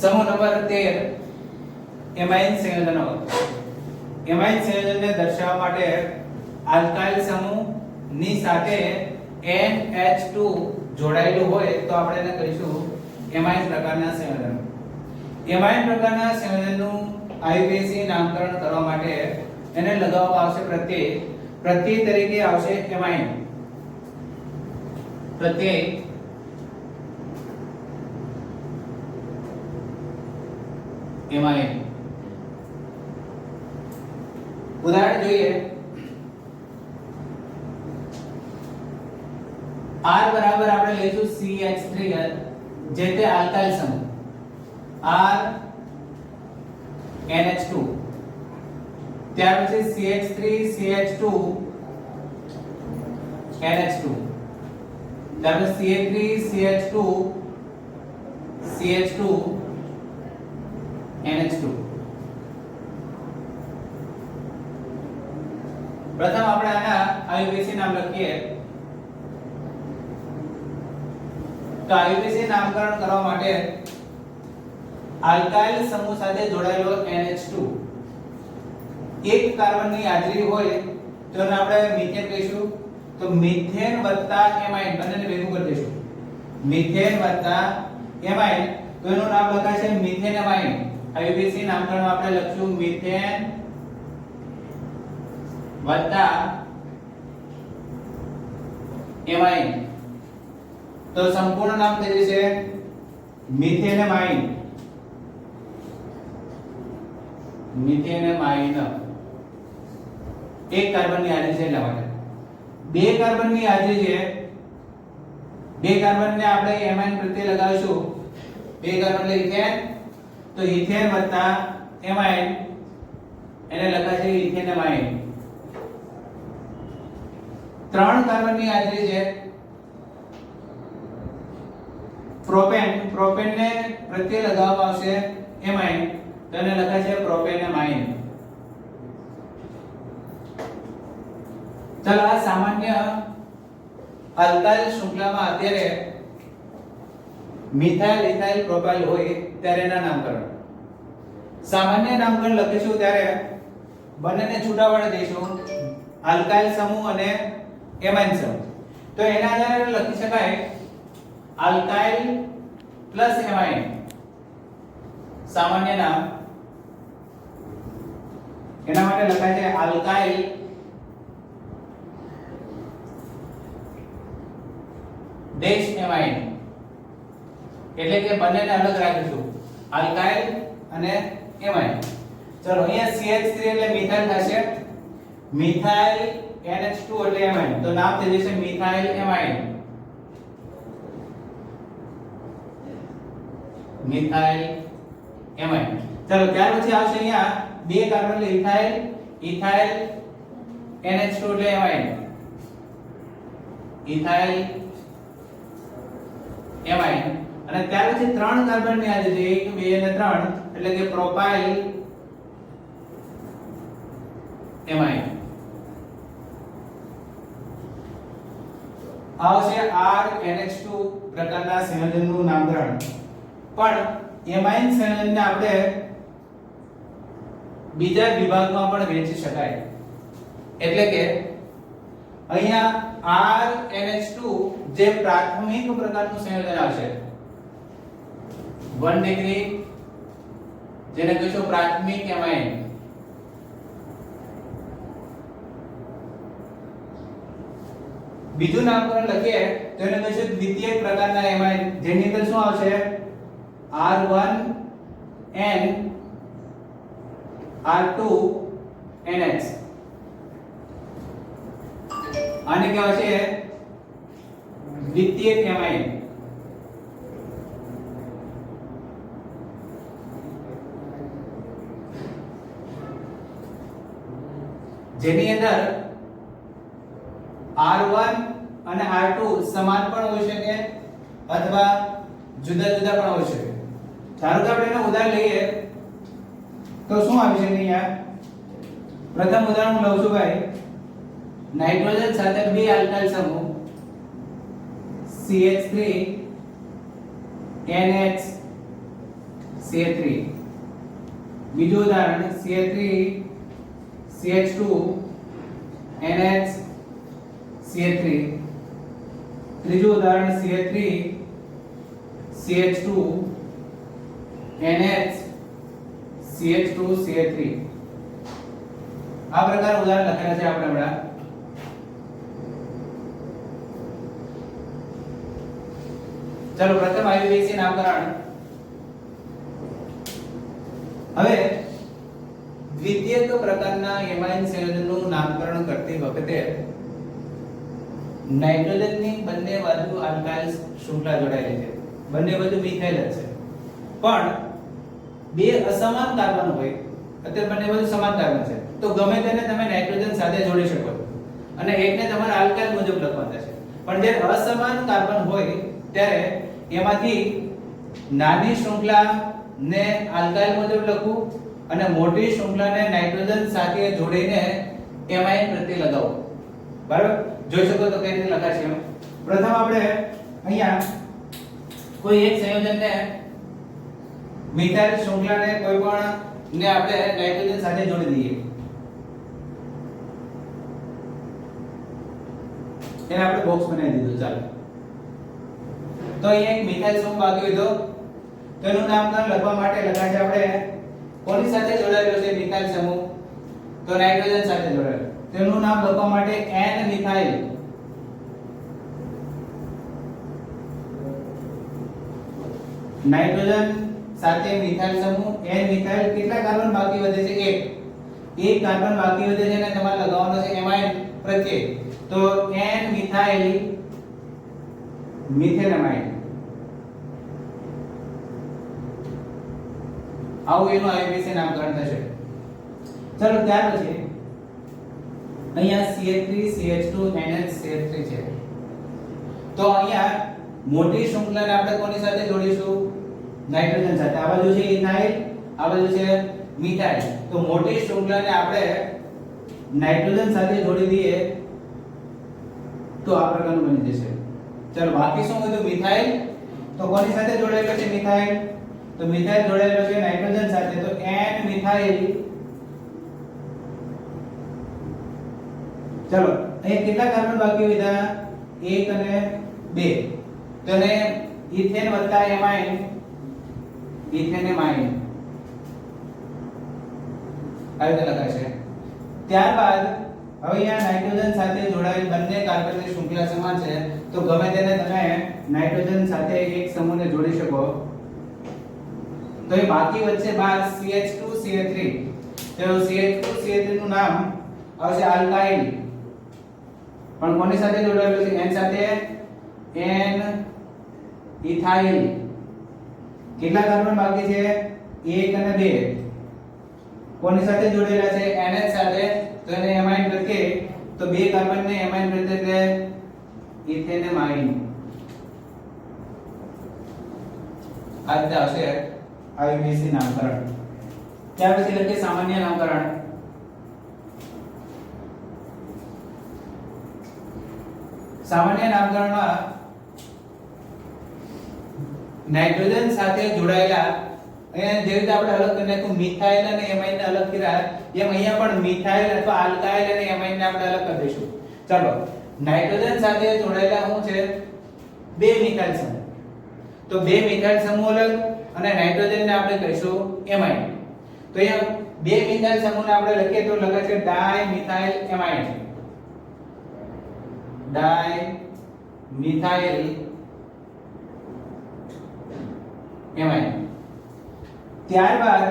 સમૂહ number 13 amine સંયોજનો. Amine સંયોજનને દર્શાવવા માટે આલ્કાઇલ સમૂહની સાથે NH2 જોડાયેલું હોય તો આપણે એને કહીશું એમાઇન પ્રકારના સંયોજન. એમાઇન પ્રકારના સંયોજનનું IUPAC નામકરણ કરવા માટે એને લગાવવામાં આવશે પ્રત્યય. પ્રત્યય તરીકે આવશે એમાઇન. પ્રત્યય એમાઇન ઉદાહરણ જોઈએ. R બરાબર આપણે લઈશું CH3 જે તે આલ્કાઇલ સમૂહ. R NH2 ત્યાર પછી CH3 CH2 NH2 ત્યાર પછી CH3 CH2 CH2 NH2 પ્રથમ આપણે આના IUPAC નામ લખીએ. તો IUPAC નામકરણ કરવા માટે આલ્કાઇલ સમૂહ સાથે જોડાયેલો NH2 એક કાર્બનની હાજરી હોય તો આપણે મિથેન કહીશું. તો મિથેન વત્તા એમાઇન, બંનેને ભેગું કરી દઈશું. મિથેન વત્તા એમાઇન, તો એનું નામ લખાશે મિથેન એમાઇન. IUPAC નામકરણ આપણે લખશું મિથેન વત્તા એમાઇન. તો સંપૂર્ણ નામ થઈ જશે મિથેનેમાઇન મિથેનેમાઇન એક કાર્બનની હાજરી છે એટલા માટે. બે કાર્બનની હાજરી છે. બે કાર્બનને આપણે એમાઇન પ્રત્યે લગાવીશું. બે કાર્બન એટલે ઇથેન તો ઇથેન વત્તા એમાઇન એને લખાશે ઇથેનેમાઇન ત્રણ કાર્બનની હાજરી છે. પ્રોપેન ને પ્રત્યે લગાવવામાં આવશે એમાઇન તો એને લખાશે પ્રોપેનેમાઇન ચાલો, આ સામાન્ય અલ્કાઇલ શૃંખલામાં અત્યારે મિથાઇલ, ઇથાઇલ, પ્રોપાઇલ હોય ત્યારે એના નામકરણ. સામાન્ય નામકરણ લખીશું ત્યારે બંનેને છૂટા પાડી દઈશું આલ્કાઇલ સમૂહ અને એમાઇન સમૂહ. તો એના આધારે લખી શકાય આલ્કાઇલ પ્લસ એમાઇન. સામાન્ય નામ. એના માટે લખાય છે આલ્કાઇલ ડેશ એમાઇન. એટલે કે બંનેને અલગ રાખીશું. આલ્કાઇલ અને એમાઇલ. ચલો, અહીંયા CH3 એટલે મિથાઇલ થશે. મિથાઇલ NH2 એટલે એમાઇલ. તો નામ થઈ જશે મિથાઇલ એમાઇલ. મિથાઇલ એમાઇલ. ચલો, ત્યાર પછી આવશે અહીંયા બે કાર્બન એટલે ઇથાઇલ ઇથાઇલ NH2 એટલે એમાઇલ. ઇથાઇલ એમાઇન અને ત્યાર પછી ત્રણ કાર્બનની હાજરી છે 1 2 અને ત્રણ. એટલે કે પ્રોપાઇલ એમાઇન આવશે આર NH2 પ્રકારના સંયોજનનું નામકરણ. પણ એમાઇન સંયોજનને આપણે બીજા વિભાગમાં પણ વહેંચી શકાય. એટલે કે અહીંયા આર NH2 જે પ્રાથમિક પ્રકારનું સંયોજન આવશે. 1 ડિગ્રી જેને કહીશું પ્રાથમિક એમાઇન બીજું નામકરણ લખીએ, તો એને કહીશું દ્વિતીય પ્રકારના એમાઇન જેની અંદર શું આવશે? R1 N R2 NH આને કહેવાય છે દ્વિતીય એમાઇન જેની અંદર R1 અને R2 સમાન પણ હોઈ શકે અથવા જુદા જુદા પણ હોઈ શકે. ધારો કે આપણે એનું ઉદાહરણ લઈએ, તો શું આવી શકે અહીંયા? પ્રથમ ઉદાહરણ હું લઉં છું ભાઈ. નાઇટ્રોજન સાથે બે આલ્કાઇલ સમૂહ CH3 NH CH3 બીજું ઉદાહરણ CH3 CH2 NH CH3 ત્રીજું ઉદાહરણ CH3 CH2 NH CH2 CH3 આ પ્રકાર ઉદાહરણ લખેલા છે આપણે હમણાં. ચલો પ્રથમ આયુર્વેદિક નામકરણ. હવે દ્વિતીયક પ્રકારના એમાઇન સંયોજનનું નામકરણ કરતી વખતે નાઇટ્રોજનની બંને બાજુ આલ્કાઇલ શૃંખલા જોડાયેલી છે. બંને બાજુ મિથાઇલ છે. પણ બે અસમાન કાર્બન હોય, અત્યારે બંને બાજુ સમાન કાર્બન છે, તો ગમે તેને તમે નાઇટ્રોજન સાથે જોડી શકો અને એકને તમારે આલ્કાઇલ મુજબ લખવાના છે. પણ જે અસમાન કાર્બન હોય, ત્યારે એમાંથી નાની શૃંખલા ને આલ્કાઇલ મુજબ લખવું અને મોટી શૃંખલાને નાઇટ્રોજન સાથે જોડીને એમાઇન પ્રત્યે લગાવો. બરાબર? જોઈ શકો તો કઈ રીતે લખાશે એમ? પ્રથમ આપણે અહીંયા કોઈ એક સંયોજનને મિથાઇલ શૃંખલાને કોઈ પણ ને આપણે નાઇટ્રોજન સાથે જોડી દઈએ. એને આપણે બોક્સ બનાવી દીધું, ચાલો. તો અહીંયા એક મિથાઇલ સમૂહ બાકી હોય તેનું નામકરણ લખવા માટે લખાય છે આપણે કોની સાથે જોડાયેલો છે? મિથાઇલ સમૂહ. તો નાઇટ્રોજન સાથે જોડાયેલો. તેનું નામ લખવા માટે n મિથાઇલ. નાઇટ્રોજન સાથે મિથાઇલ સમૂહ, n મિથાઇલ, કેટલા કાર્બન બાકી વધે છે? એક. એક કાર્બન બાકી વધે છે અને તમારે લગાવવાનો છે એમાઇન પ્રત્યે તો n મિથાઇલ મિથેનમાઇડ આવું એનું આઈયુપીએસી નામકરણ થશે. ચલો ત્યાર પછી અહીંયા CH3 CH2 NH CH3 છે. તો અહીંયા મોટી શૃંખલાને આપણે કોની સાથે જોડીશું? નાઇટ્રોજન સાથે. આ બાજુ છે ઇથાઇલ, આ બાજુ છે મિથાઇલ. તો મોટી શૃંખલાને આપણે નાઇટ્રોજન સાથે જોડી દઈએ તો આ પ્રકારનું બની જશે. ચલો, બાકી શું કીધું મિથાઇલ? તો કોની સાથે જોડાયેલો છે મિથાઇલ? તો મિથાઇલ જોડાયેલો છે નાઇટ્રોજન સાથે, તો n મિથાઇલ. ચલો, અહીંયા કેટલા કાર્બન બાકી વધ્યા એક અને બે. તો ને ઇથેન વત્તા એમાઇન. ઇથેનેમાઇન આવી રીતે લખાશે. ત્યારબાદ, હવે અહીંયા નાઇટ્રોજન સાથે જોડાયેલ બંને કાર્બનની શૃંખલા સમાન છે. તો ગમે તેને તમે નાઇટ્રોજન સાથે એક સમૂહને જોડી શકો. તો એ બાકી વચ્ચે બાર CH2 CH3 તો CH2 CH3 નું નામ આવશે આલ્કાઇલ પણ કોની સાથે જોડાયેલું છે? n સાથે? n ethyl. કેટલા કાર્બન બાકી છે? એક અને બે. કોની સાથે જોડેલા છે? NH સાથે. તો એને એમાઇન પ્રત્યે, તો બે કાર્બન ને એમાઇન પ્રત્યે એટલે ઇથેનેમાઇન. આ રીતે આવશે. આયુર્વેદિક નામકરણ. ત્યાર પછી લખીએ સામાન્ય નામકરણ. સામાન્ય નામકરણમાં નાઇટ્રોજન સાથે જોડાયેલા, અહીંયા જે રીતે આપણે અલગ કરી નાખ્યું, મિથાઇલ અને એમાઇન ને અલગ કર્યા, એમ અહીંયા પણ મિથાઇલ અથવા આલ્કાઇલ અને એમાઇન ને આપણે અલગ કરી દઈશું. ચાલો, નાઇટ્રોજન સાથે જોડાયેલા શું છે? બે મિથાઇલ સમૂહ. તો બે મિથાઇલ સમૂહ અલગ. અને નાઇટ્રોજન ને આપણે કહીશું એમાઇન તો અહીંયા બે મિથાઇલ સમૂહને આપણે લખીએ તો લખે છે di methyl amine di methyl amine ત્યારબાદ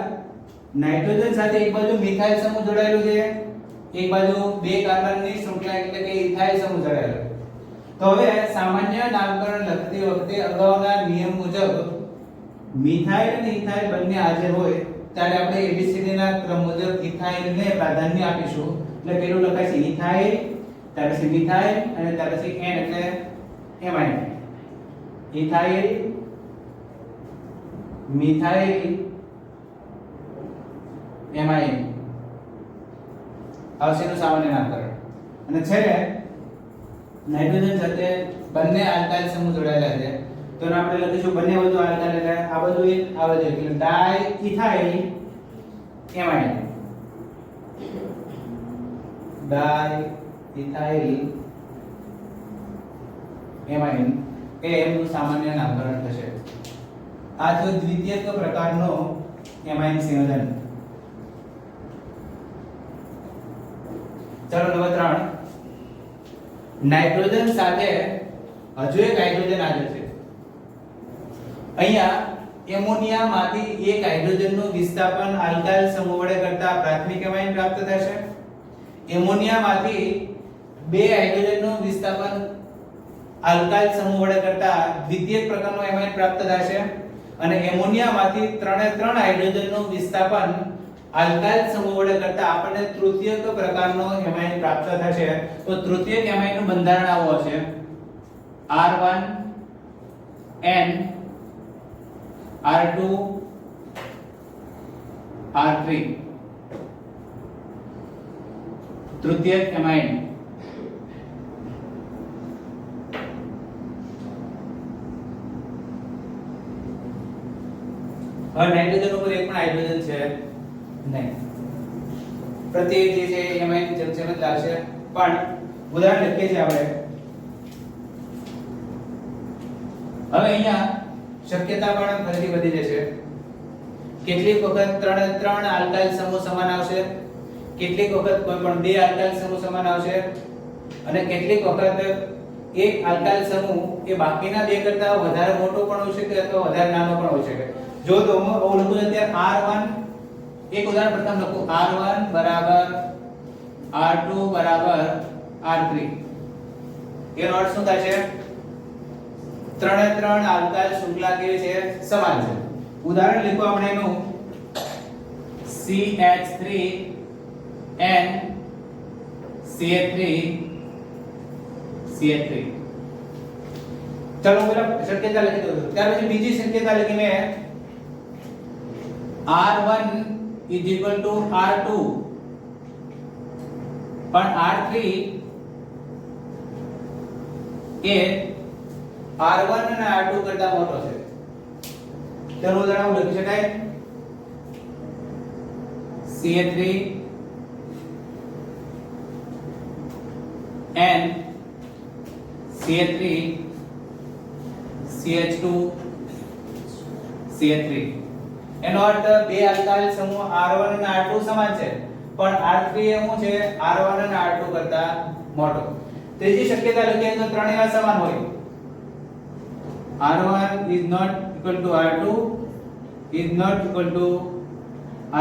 નાઇટ્રોજન સાથે એક બાજુ મિથાઇલ સમૂહ જોડાયેલું છે, એક બાજુ બે કાર્બનની શૃંખલા એટલે કે ઇથાઇલ સમૂહ જોડાયેલો. તો હવે સામાન્ય નામકરણ લખતી વખતે અગાઉના નિયમ મુજબ મિથાઇલ અને ઇથાઇલ બંને હાજર હોય, ત્યારે આપણે એબીસીડી ના ક્રમ મુજબ ઇથાઇલ પ્રાધાન્ય આપીશું. એટલે પેલું લખાય છે ઇથાઇલ ત્યાર પછી મિથાઇલ અને ત્યાર પછી એન, એટલે એમાઇન ઇથાઇલ મિથાઇલ એમાઇન આવશેનું સામાન્ય નામકરણ? અને છેલ્લે, નાઇટ્રોજન સાથે બંને આલ્કાઇલ સમૂહ જોડાયેલા છે. તો આપણે લખીશું બંને બાજુ આલ્કાઇલ એટલે આ બાજુ એક આ બાજુ એક એટલે ડાઈ ઇથાઇલ ઇથાઇલ એમાઇન એ એમનું સામાન્ય નામકરણ થશે. આ જો દ્વિતીયક પ્રકારનો એમાઇન સંયોજન. ચલો, નંબર 3 નાઇટ્રોજન સાથે હજુ એક હાઇડ્રોજન હાજર છે. અહીંયા એમોનિયામાંથી એક હાઇડ્રોજનનું વિસ્થાપન આલ્કાઇલ સમૂહ વડે કરતા પ્રાથમિક એમાઇન પ્રાપ્ત થશે એમોનિયામાંથી બે હાઇડ્રોજનનું વિસ્થાપન આલ્કાઇલ સમૂહ વડે કરતા દ્વિતીયક પ્રકારનો એમાઇન પ્રાપ્ત થશે અને એમોનિયામાંથી ત્રણે ત્રણ હાઇડ્રોજનનું વિસ્થાપન આલ્કાઇલ સમૂહ વડે કરતા આપણને તૃતીયક પ્રકારનો એમાઇન પ્રાપ્ત થશે તો તૃતીયક એમાઇનનું બંધારણ આવો છે. R1 N R2 R3 તૃતીયક एमाइन હવે નાઇટ્રોજન ઉપર એક પણ હાઇડ્રોજન છે. નહીં. પ્રત્યેક જે છે એમાં જેમ જેમ જ લાગશે. પણ ઉદાહરણ લખીએ છીએ આપણે. હવે અહીંયા શક્યતા પણ ફરીથી વધી જશે. કેટલીક વખત ત્રણ ત્રણ આલ્કાઇલ સમૂહ સમાન આવશે. કેટલીક વખત કોઈ પણ બે આલ્કાઇલ સમૂહ સમાન આવશે. અને કેટલીક વખત એક આલ્કાઇલ સમૂહ એ બાકીના બે કરતા વધારે મોટો પણ હોઈ શકે અથવા વધારે નાનો પણ હોઈ શકે. જો તો હું લખું અત્યારે R1 એક ઉદાહરણ પ્રથમ લખું. R1 બરાબર R2 બરાબર R3 એનો અર્થ શું થાય છે? ત્રણે ત્રણ આવતા શુક્લા કેવી છે? સમાન છે. ઉદાહરણ લીધું આપણે એનું. CH3 N CH3 CH3 ચલો પેલા શક્યતા લખી દો ત્યાર પછી બીજી શક્યતા લખી મેં. R1 is equal to R2 પણ R3 એ R1 અને R2 કરતા મોટો છે. તેનું ઉદાહરણ લખી શકાય? CA3 N CA3 CH2 CA3 એનો અર્થ બે આલ્કાઇલ સમૂહ R1 અને R2 સમાન છે. પણ R3 એ શું છે? R1 અને R2 કરતા મોટો. ત્રીજી શક્યતા લખીએ તો ત્રણેય સમાન હોય. R1 is not equal to R2 is not equal to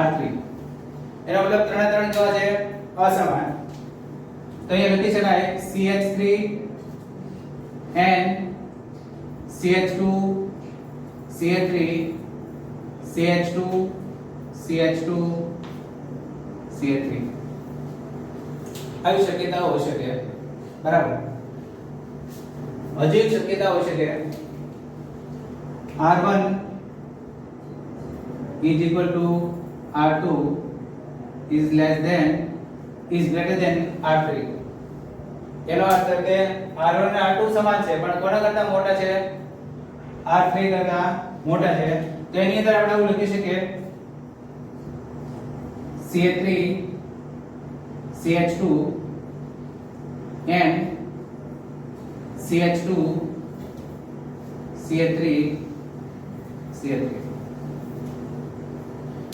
R3 એનો મતલબ ત્રણે ત્રણ કેવા છે, અસમાન. તો અહીંયા લખી શકાય CH3 N CH2 CH3 CH2 CH2 CH3 આવી શક્યતા હોઈ શકે. બરાબર? હજી શક્યતા હોઈ શકે. R1 is equal to R2 is less than is greater than R3 એનો અર્થ કે R1 અને R2 સમાન છે પણ કોના કરતા મોટા છે R3 કરતા મોટા છે તો એની અંદર આપણે એવું લખી શકીએ CH3 CH2 and CH2 CH3 CH3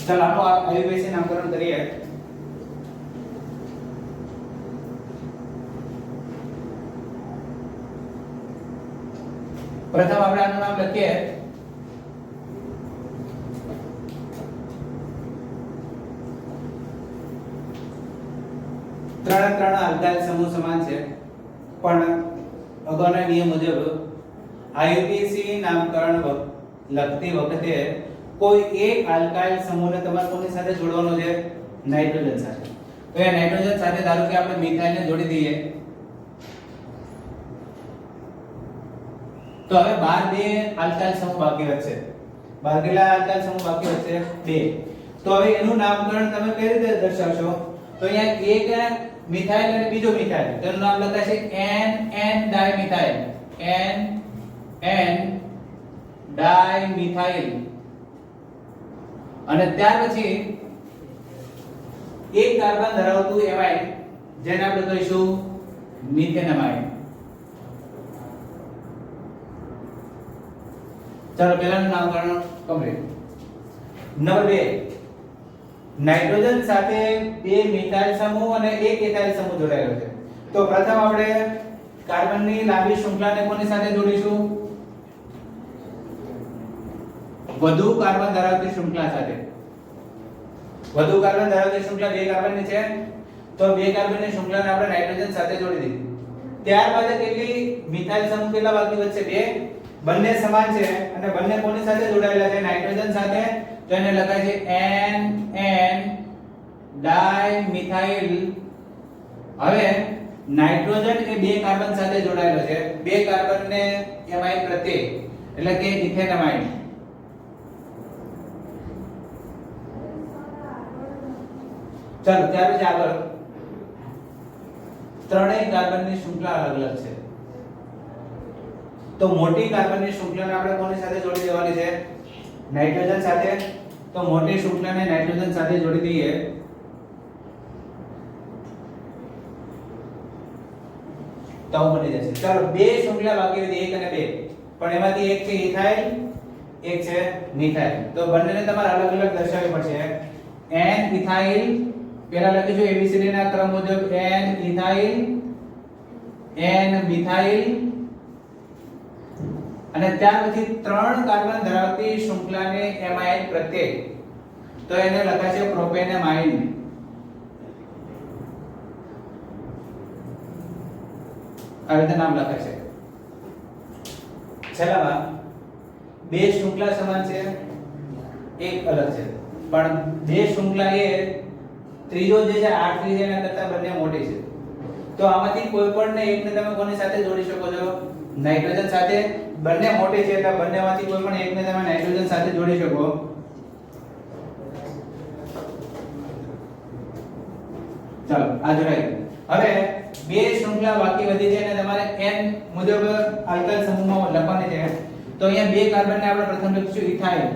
ચાલો આનો અવિભાજ્ય નામકરણ કરીએ. પ્રથમ આપણે આનું નામ લખીએ. ત્રણ ત્રણ આલ્કાઇલ સમૂહ સમાન છે. પણ અગાઉના નિયમ મુજબ આઈયુપીએસી નામકરણ વખ- લખતી વખતે કોઈ એક આલ્કાઇલ સમૂહને તમારે કોની સાથે જોડવાનો છે? નાઇટ્રોજન સાથે. તો એ નાઇટ્રોજન સાથે ધારો કે આપણે મિથાઇલને જોડી દઈએ. તો હવે બાર બે આલ્કાઇલ સમૂહ બાકી વધશે કેટલા આલ્કાઇલ સમૂહ બાકી વધશે બે. તો હવે એનું નામકરણ તમે કઈ રીતે દર્શાવશો? તો અહીંયા એક મિથાઇલ અને બીજો મિથાઇલ. તેનું નામ લખાશે N N dimethyl. N N di methyl. અને ત્યાર પછી એક કાર્બન ધરાવતું એવાય જેને આપણે કહીશું મિથેનમાઇડ. ચાલો પહેલાનું નામકરણ કમ્પ્લીટ. નંબર 2 નાઇટ્રોજન સાથે બે મિથાઇલ સમૂહ અને એક એથાઇલ સમૂહ જોડાયેલો છે. તો પ્રથમ આપણે કાર્બનની લાંબી શૃંખલાને કોની સાથે જોડીશું? વધુ કાર્બન ધરાવતી શૃંખલા સાથે. વધુ કાર્બન ધરાવતી શૃંખલા બે કાર્બનની છે, તો બે કાર્બનની શૃંખલાને આપણે નાઇટ્રોજન સાથે જોડી દીધી ત્યારબાદ કેટલી? મિથાઇલ સમૂહ કેટલા બાકી વચ્ચે બે? બંને સમાન છે અને બંને કોની સાથે જોડાયેલા છે? નાઇટ્રોજન સાથે. તો એને લખાય છે N N ડાય મિથાઇલ હવે નાઇટ્રોજન એ બે કાર્બન સાથે જોડાયેલો છે. બે કાર્બનને એમાઇન પ્રત્યે એટલે કે ઇથેનમાઇડ ચાલો, ત્યાર પછી આગળ. ત્રણેય કાર્બનની શૃંખલા અલગ અલગ છે. તો મોટી કાર્બનની શૃંખલાને આપણે કોની સાથે જોડી દેવાની છે? નાઇટ્રોજન સાથે. તો મોટી શૃંખલાને નાઇટ્રોજન સાથે જોડી દઈએ. તો બની જશે. ચાલો, બે શૃંખલા બાકી હતી, એક અને બે. પણ એમાંથી એક છે ઇથાઇલ, એક છે મિથાઇલ. તો બંનેને તમારે અલગ અલગ દર્શાવવી પડશે. એન ઇથાઇલ પહેલા લખીશું એબીસીડી ના ક્રમ મુજબ n ઇથાઇલ n મિથાઇલ અને ત્યાર પછી ત્રણ કાર્બન ધરાવતી શૃંખલાને એમાઇડ પ્રત્યે તો એને લખાશે પ્રોપેનેમાઇડ આવી રીતે નામ લખાશે છેલ્લામાં બે શૃંખલા સમાન છે, એક અલગ છે. પણ બે શૃંખલા એ ત્રીજો જે છે, આઠ છે એના કરતા બંને મોટી છે. તો આમાંથી કોઈ પણ ને એકને તમે કોની સાથે જોડી શકો છો? નાઇટ્રોજન સાથે. બંને મોટી છે એટલે બંનેમાંથી કોઈ પણ એકને તમે નાઇટ્રોજન સાથે જોડી શકો. ચાલો, આ જોડાઈ હવે બે શૃંખલા બાકી વધી છે અને તમારે n મુજબ આલ્કાઇલ સમૂહમાં લખવાની છે. તો અહીંયા બે કાર્બન ને આપણે પ્રથમ લખીશું ethyl.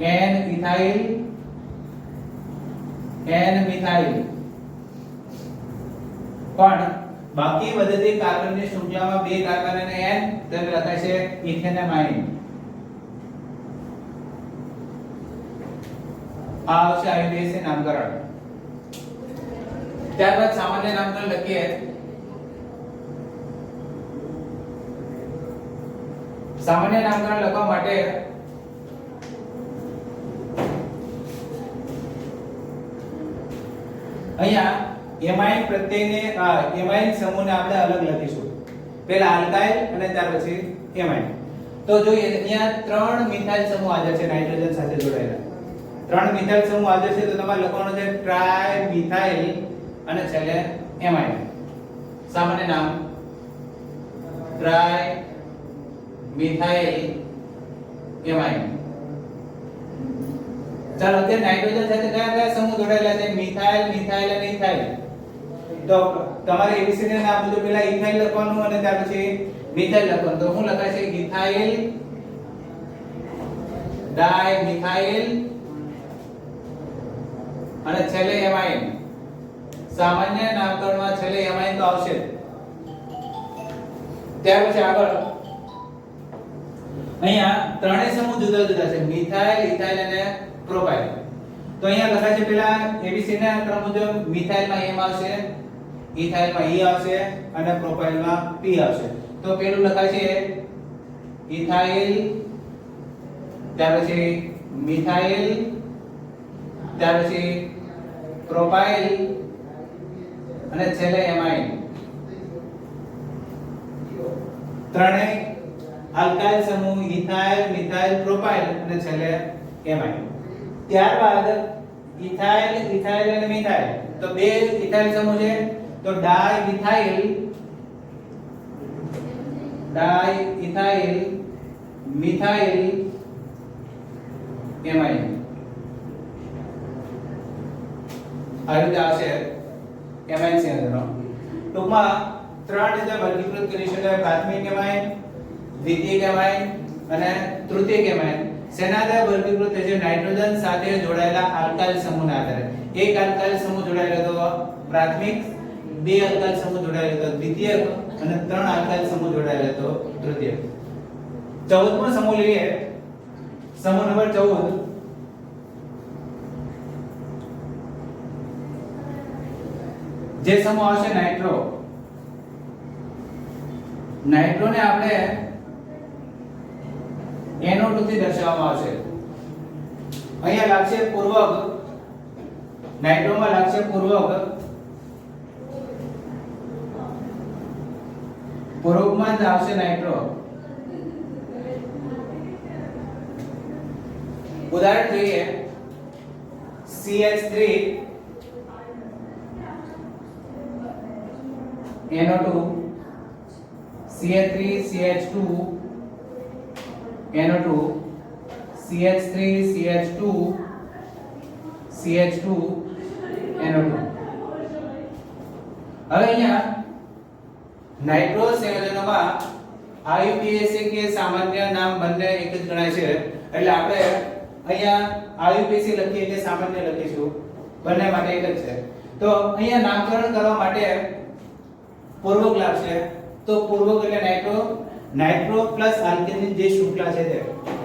n ethyl n methyl પણ બાકી વધતી કાર્બનની સંખ્યામાં બે કાર્બન અને એન તેમ લખાય છે ઇથેનેમાઇડ આ આવશે આવી નામકરણ. ત્યારબાદ સામાન્ય નામકરણ લખીએ. સામાન્ય નામકરણ લખવા માટે અહીંયા એમાઇન પ્રત્યેને, આ એમાઇન સમૂહને આપણે અલગ લખીશું. પહેલા આલ્કાઇલ અને ત્યાર પછી એમાઇન. તો જોઈએ, અહીંયા ત્રણ મિથાઇલ સમૂહ હાજર છે, નાઇટ્રોજન સાથે જોડાયેલા. ત્રણ મિથાઇલ સમૂહ હાજર છે, તો તમારે લખવાનું છે ટ્રાય મિથાઇલ અને છેલ્લે એમાઇન. સામાન્ય નામ. Tri methyl amine. ચાલો અત્યારે નાઇટ્રોજન સાથે કયા કયા સમૂહ જોડાયેલા છે? મિથાઇલ મિથાઇલ અને ઇથાઇલ. તો તમારે એબીસીડી નામ બધું પહેલા ઇથાઇલ લખવાનું અને ત્યાર પછી મિથાઇલ લખવાનું. તો શું લખાય છે ઇથાઇલ ડાય મિથાઇલ અને છેલ્લે એમાઇન. સામાન્ય નામકરણમાં છેલ્લે એમાઇન તો આવશે. ત્યાર પછી આગળ. અહીંયા ત્રણેય સમૂહ જુદા જુદા છે. મિથાઇલ, ઇથાઇલ અને પ્રોપાઇલ તો અહીંયા લખાય છે પેલા એબીસી ના ક્રમ મુજબ મિથાઇલમાં એમ આવશે, ઇથાઇલમાં ઈ આવશે અને પ્રોપાઇલમાં પી આવશે. તો પેલું લખાય છે ઇથાઇલ, ત્યાર પછી મિથાઇલ, ત્યાર પછી પ્રોપાઇલ અને છેલ્લે એમાઇન. ત્રણેય આલ્કાઇલ સમૂહ ઇથાઇલ, મિથાઇલ, પ્રોપાઇલ અને છેલ્લે એમાઇન. ત્યારબાદ ઇથાઇલ ઇથાઇલ અને મિથાઇલ તો બે ઇથાઇલ સમૂહ છે. તો di methyl di ethyl methyl amine આ રીતે આવશે. એમાઇન સંયોજનો ટૂંકમાં ત્રણ રીતે વર્ગીકૃત કરી શકાય. પ્રાથમિક એમાઇન દ્વિતીયક એમાઇન અને તૃતીયક એમાઇન શેના આધારે વર્ગીકૃત થાય છે નાઇટ્રોજન સાથે જોડાયેલા આલ્કાઇલ સમૂહના આધારે. એક આલ્કાઇલ સમૂહ જોડાયેલો હતો પ્રાથમિક, બે આલ્કાઇલ સમૂહ જોડાયેલો હતો દ્વિતીય અને ત્રણ આલ્કાઇલ સમૂહ જોડાયેલો હતો તૃતીય. ચૌદમો સમૂહ લઈએ. સમૂહ નંબર ચૌદ. જે સમૂહ આવશે નાઇટ્રો. નાઇટ્રો ને આપણે NO2 થી દર્શાવવામાં આવશે. અહીંયા લાગશે પૂર્વક નાઇટ્રોમાં લાગશે પૂર્વક પૂર્વકમાં જ આવશે નાઇટ્રો. ઉદાહરણ જોઈએ. CH3 NO2 CH3 CH2 NO2 CH3 CH2 CH2 NO2 હવે અહીંયા નાઇટ્રો સંયોજનોમાં IUPAC કે સામાન્ય નામ બંને એક જ ગણાય છે. એટલે આપણે અહીંયા IUPAC લખીએ એટલે સામાન્ય લખીશું. બંને માટે એક જ છે. તો અહીંયા નામકરણ કરવા માટે પૂર્વક લાગશે. તો પૂર્વક એટલે નાઇટ્રો નાઇટ્રો પ્લસ આલ્કેનની જે શૃંખલા છે તે.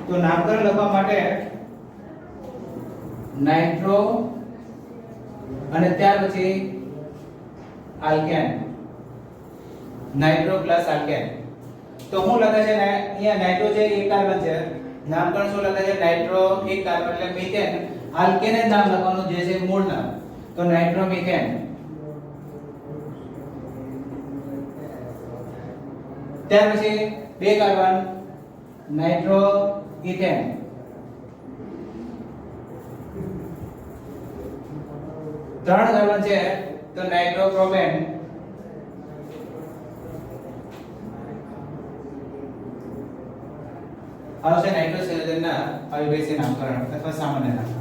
તો નામકરણ લખવા માટે નાઇટ્રો અને ત્યાર પછી આલ્કેન. Nitro plus alkane. તો હું લખે છે ને? અહીંયા નાઇટ્રો છે એક કાર્બન છે. નામકરણ શું લખે છે? નાઇટ્રો એક કાર્બન એટલે મિથેન. આલ્કેન જ નામ લખવાનું જે છે મૂળ નામ તો નાઇટ્રો મિથેન. ત્યાર પછી બે કાર્બન નાઇટ્રો, ઇથેન. ત્રણ કાર્બન છે, તો નાઇટ્રોપ્રોપેન આવશે નાઇટ્રો સંયોજનના અવિભાજ્ય નામકરણ, અથવા સામાન્ય નામકરણ.